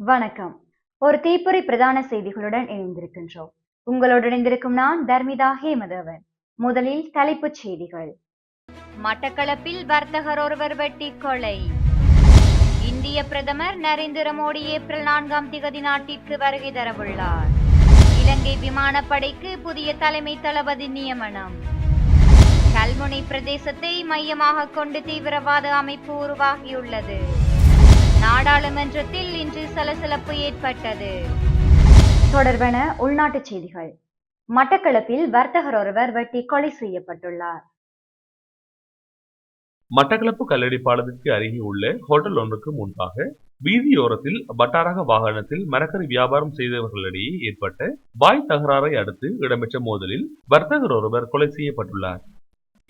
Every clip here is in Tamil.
வணக்கம். ஒரு தீப்பொறி பிரதான செய்திகளுடன் இணைந்திருக்கின்றோம். உங்களோடு இணைந்திருக்கும் நான் தர்மிதா ஹேமதவன். முதலில் தலைப்புச் செய்திகள். மட்டக்களப்பில் வர்த்தகர் ஒருவர் வெட்டி கொலை. இந்திய பிரதமர் நரேந்திர மோடி ஏப்ரல் நான்காம் திகதி நாட்டிற்கு வருகை தரவுள்ளார். இலங்கை விமானப்படைக்கு புதிய தலைமை தளபதி நியமனம். கல்முனை பிரதேசத்தை மையமாக கொண்டு தீவிரவாத அமைப்பு உருவாகியுள்ளது. நாடாளுமன்றத்தில் இன்று சலசலப்பு ஏற்பட்டது. தொடர்பென உள்நாட்டுச் செய்திகள். மட்டக்களப்பில் வர்த்தகர் ஒருவர் வெட்டி கொலை செய்யப்பட்டுள்ளார். மட்டக்களப்பு கல்லடி பாலத்திற்கு அருகே உள்ள ஹோட்டல் ஒன்றுக்கு முன்பாக வீதியோரத்தில் பட்டாரக வாகனத்தில் மரக்கறி வியாபாரம் செய்தவர்களிடையே ஏற்பட்ட வாய் தகராறை அடுத்து இடம்பெற்ற மோதலில் வர்த்தகர் ஒருவர் கொலை செய்யப்பட்டுள்ளார்.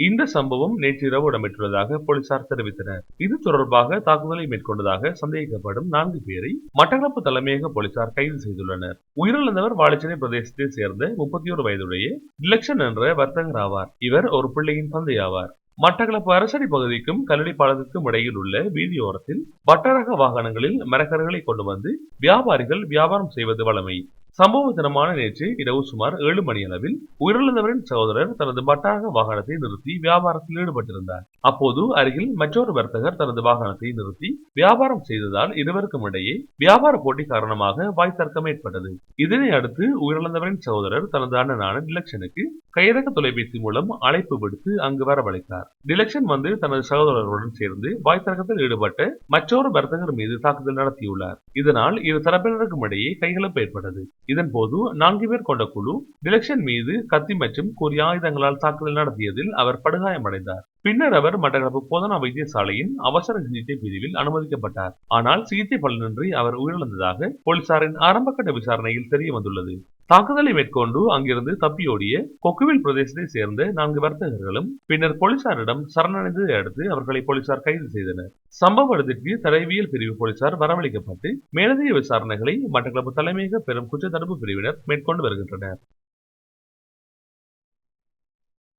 இந்த சம்பவம் நேற்றிரவு இடம்பெற்றுள்ளதாக போலீசார் தெரிவித்தனர். இது தொடர்பாக தாக்குதலை மேற்கொண்டதாக சந்தேகிக்கப்படும் நான்கு பேரை மட்டக்களப்பு தலைமையக போலீசார் கைது செய்துள்ளனர். உயிரிழந்தவர் வாழைச்சேனை பிரதேசத்தை சேர்ந்த முப்பத்தி ஒரு வயதுடைய டிலக்ஷன் என்ற வர்த்தகர் ஆவார். இவர் ஒரு பிள்ளையின் தந்தை ஆவார். மட்டக்களப்பு அரசடி பகுதிக்கும் கல்லடி பாலத்திற்கும் இடையில் உள்ள வீதியோரத்தில் வட்டரக வாகனங்களில் மரக்கறிகளை கொண்டு வந்து வியாபாரிகள் வியாபாரம் செய்வது வழமை. சம்பவ தினமான நேற்று இரவு சுமார் ஏழு மணி அளவில் உயிரிழந்தவரின் சகோதரர் தனது வட்டாரக வாகனத்தை நிறுத்தி வியாபாரத்தில் ஈடுபட்டிருந்தார். அப்போது அருகில் மற்றொரு வர்த்தகர் தனது வாகனத்தை நிறுத்தி வியாபாரம் செய்ததால் இருவருக்கும் இடையே வியாபார போட்டி காரணமாக வாய் தர்க்கம் ஏற்பட்டது. இதனை அடுத்து உயிரிழந்தவரின் சகோதரர் தனது அண்ணனான டிலக்ஷனுக்கு கைரக தொலைபேசி மூலம் அழைப்பு விடுத்து அங்கு வரவழைத்தார். டிலக்ஷன் வந்து தனது சகோதரருடன் சேர்ந்து வாய்த்தரகத்தில் ஈடுபட்ட மற்றொரு வர்த்தகர் மீது தாக்குதல் நடத்தியுள்ளார். இதனால் இரு தரப்பினருக்கும் இடையே கைகலப்பு ஏற்பட்டது. இதன் போது நான்கு பேர் கொண்ட குழு டிலக்ஷன் மீது கத்தி மற்றும் கூறிய ஆயுதங்களால் தாக்குதல் நடத்தியதில் அவர் படுகாயமடைந்தார். பின்னர் அவர் மட்டக்களப்பு போதனா வைத்தியசாலையின் அவசர சிகிச்சை பிரிவில் அனுமதிக்கப்பட்டார். ஆனால் சிகிச்சை பலனின்றி அவர் உயிரிழந்ததாக போலீசாரின் ஆரம்பகட்ட விசாரணையில் தெரிய வந்துள்ளது தாக்குதலை மேற்கொண்டு அங்கிருந்து தப்பியோடிய கொக்குவில் பிரதேசத்தை சேர்ந்த நான்கு வர்த்தகர்களும் பின்னர் போலீசாரிடம் சரணடைந்ததை அடுத்து அவர்களை போலீசார் கைது செய்தனர். சம்பவ இடத்திற்கு தடயவியல் பிரிவு போலீசார் வரவழைக்கப்பட்டு மேலதிக விசாரணைகளை மட்டக்களப்பு தலைமையக பெரும் குற்ற தடுப்பு பிரிவினர் மேற்கொண்டு வருகின்றனர்.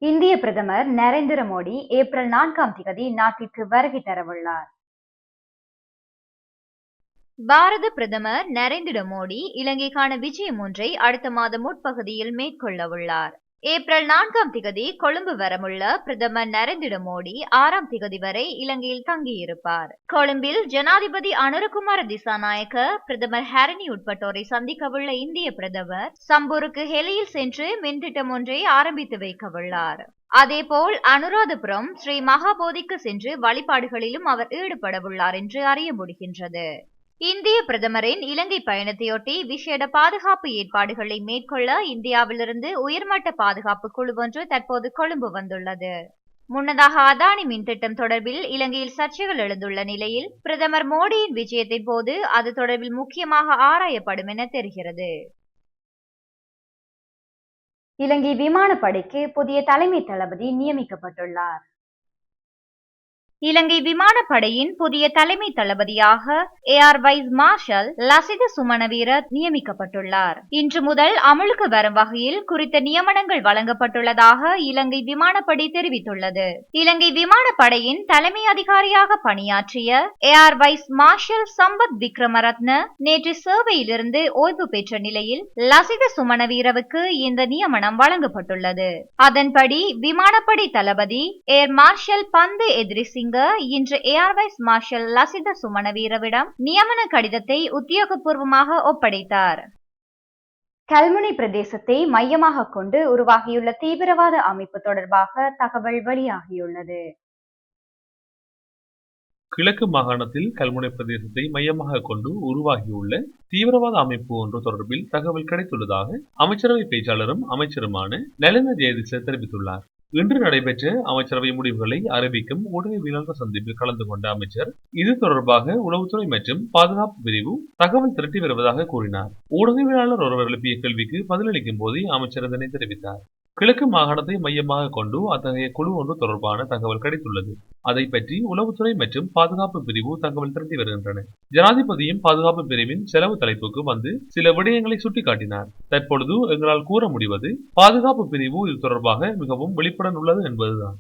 இந்திய பிரதமர் நரேந்திர மோடி ஏப்ரல் நான்காம் திகதி நாட்டிற்கு வருகை தரவுள்ளார். பாரத பிரதமர் நரேந்திர மோடி இலங்கைக்கான விஜயம் ஒன்றை அடுத்த மாதம் முற்பகுதியில் மேற்கொள்ள உள்ளார். ஏப்ரல் நான்காம் திகதி கொழும்பு வரமுள்ள பிரதமர் நரேந்திர மோடி ஆறாம் திகதி வரை இலங்கையில் தங்கியிருப்பார். கொழும்பில் ஜனாதிபதி அனுரகுமார திசாநாயக்க பிரதமர் ஹரணி உட்பட்டோரை சந்திக்கவுள்ள இந்திய பிரதமர் சம்பூருக்கு ஹெலியில் சென்று மின்திட்டம் ஒன்றை ஆரம்பித்து வைக்கவுள்ளார். அதேபோல் அனுராதபுரம் ஸ்ரீ மகாபோதிக்கு சென்று வழிபாடுகளிலும் அவர் ஈடுபடவுள்ளார் என்று அறிய முடிகின்றது. இந்திய பிரதமரின் இலங்கை பயணத்தையொட்டி விசேட பாதுகாப்பு ஏற்பாடுகளை மேற்கொள்ள இந்தியாவிலிருந்து உயர்மட்ட பாதுகாப்பு குழு ஒன்று தற்போது கொழும்பு வந்துள்ளது. முன்னதாக அதானி மின் திட்டம் தொடர்பில் இலங்கையில் சர்ச்சைகள் எழுந்துள்ள நிலையில் பிரதமர் மோடியின் விஜயத்தின் போது அது தொடர்பில் முக்கியமாக ஆராயப்படும் என தெரிகிறது. இலங்கை விமானப்படைக்கு புதிய தலைமை தளபதி நியமிக்கப்பட்டுள்ளார். இலங்கை விமானப்படையின் புதிய தலைமை தளபதியாக air vice marshal Lasitha Sumanaweera நியமிக்கப்பட்டுள்ளார். இன்று முதல் அமலுக்கு வரும் வகையில் குறித்த நியமனங்கள் வழங்கப்பட்டுள்ளதாக இலங்கை விமானப்படை தெரிவித்துள்ளது. இலங்கை விமானப்படையின் தலைமை அதிகாரியாக பணியாற்றிய air vice marshal Sampath Wickramaratne நேற்று சேவையிலிருந்து ஓய்வு பெற்ற நிலையில் லசித சுமணவீரவுக்கு இந்த நியமனம் வழங்கப்பட்டுள்ளது. அதன்படி விமானப்படை தளபதி ஏர் மார்ஷல் பந்து எதிரி சிங் சிங்க இன்று ஏர்வைஸ் மார்ஷல் லசித சுமணவீரவிடம் நியமன கடிதத்தை உத்தியோகபூர்வமாக ஒப்படைத்தார். கல்முனை பிரதேசத்தை மையமாக கொண்டு உருவாகியுள்ள தீவிரவாத அமைப்பு தொடர்பாக தகவல் வெளியாகியுள்ளது. கிழக்கு மாகாணத்தில் கல்முனை பிரதேசத்தை மையமாக கொண்டு உருவாகியுள்ள தீவிரவாத அமைப்பு ஒன்று தொடர்பில் தகவல் கிடைத்துள்ளதாக அமைச்சரவை பேச்சாளரும் அமைச்சருமான நலிந்த ஜெயதிச தெரிவித்துள்ளார். இன்று நடைபெற்ற அமைச்சரவை முடிவுகளை அறிவிக்கும் ஊடகவியலாளர் சந்திப்பில் கலந்து கொண்ட அமைச்சர் இது தொடர்பாக உளவுத்துறை மற்றும் பாதுகாப்பு பிரிவு தகவல் திரட்டி வருவதாக கூறினார். ஊடகவியலாளர் ஒருவர் எழுப்பிய கேள்விக்கு பதிலளிக்கும் போதே அமைச்சர் இதனை தெரிவித்தார். கிழக்கு மாகாணத்தை மையமாக கொண்டு அத்தகைய குழு ஒன்று தொடர்பான தகவல் கிடைத்துள்ளது. அதை பற்றி உளவுத்துறை மற்றும் பாதுகாப்பு பிரிவு தகவல் திரட்டி வருகின்றன. ஜனாதிபதியும் பாதுகாப்பு பிரிவின் செலவு தலைப்புக்கு வந்து சில விடயங்களை சுட்டிக்காட்டினார். தற்பொழுது எங்களால் கூற முடிவது பாதுகாப்பு பிரிவு இது தொடர்பாக மிகவும் வெளிப்படன் உள்ளது என்பதுதான்.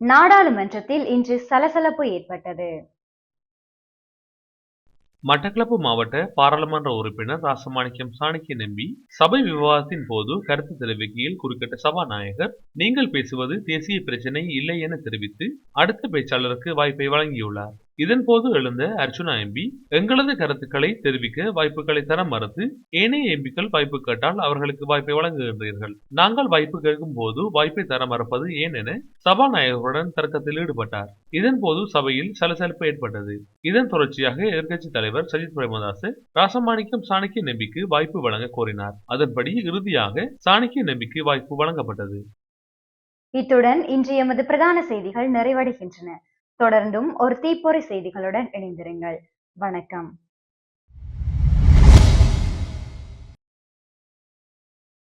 நாடாளுமன்றத்தில் இன்று சலசலப்பு ஏற்பட்டது. மட்டக்களப்பு மாவட்ட பாராளுமன்ற உறுப்பினர் ராசமாணிக்கம் சாணக்கிய நம்பி சபை விவாதத்தின் போது கருத்து தெரிவிக்கையில் குறுக்கிட்ட சபாநாயகர் நீங்கள் பேசுவது தேசிய பிரச்சினை இல்லை என தெரிவித்து அடுத்த பேச்சாளருக்கு வாய்ப்பை வழங்கியுள்ளார். இதன் போது எழுந்த அர்ச்சுனா எம்பி எங்களது கருத்துக்களை தெரிவிக்க வாய்ப்புகளை தர மறுத்து ஏனைய எம்பிக்கள் வாய்ப்பு கேட்டால் அவர்களுக்கு வாய்ப்பை வழங்குகின்றீர்கள். நாங்கள் வாய்ப்பு கேட்கும் போது வாய்ப்பை தர மறுப்பது ஏன் என சபாநாயகருடன் தர்க்கத்தில் ஈடுபட்டார். இதன் போது சபையில் சலசலப்பு ஏற்பட்டது. இதன் தொடர்ச்சியாக எதிர்க்கட்சி தலைவர் சஜித் பிரேமதாஸ் ராசமாணிக்கம் சாணக்கிய நம்பிக்கு வாய்ப்பு வழங்க கோரினார். அதன்படி இறுதியாக சாணக்கிய நம்பிக்கு வாய்ப்பு வழங்கப்பட்டது. இத்துடன் இன்று எமது பிரதான செய்திகள் நிறைவடைகின்றன. தொடர்ந்தும் ஒரு தீப்பொறி செய்திகளுடன் இணைந்திருங்கள். வணக்கம்.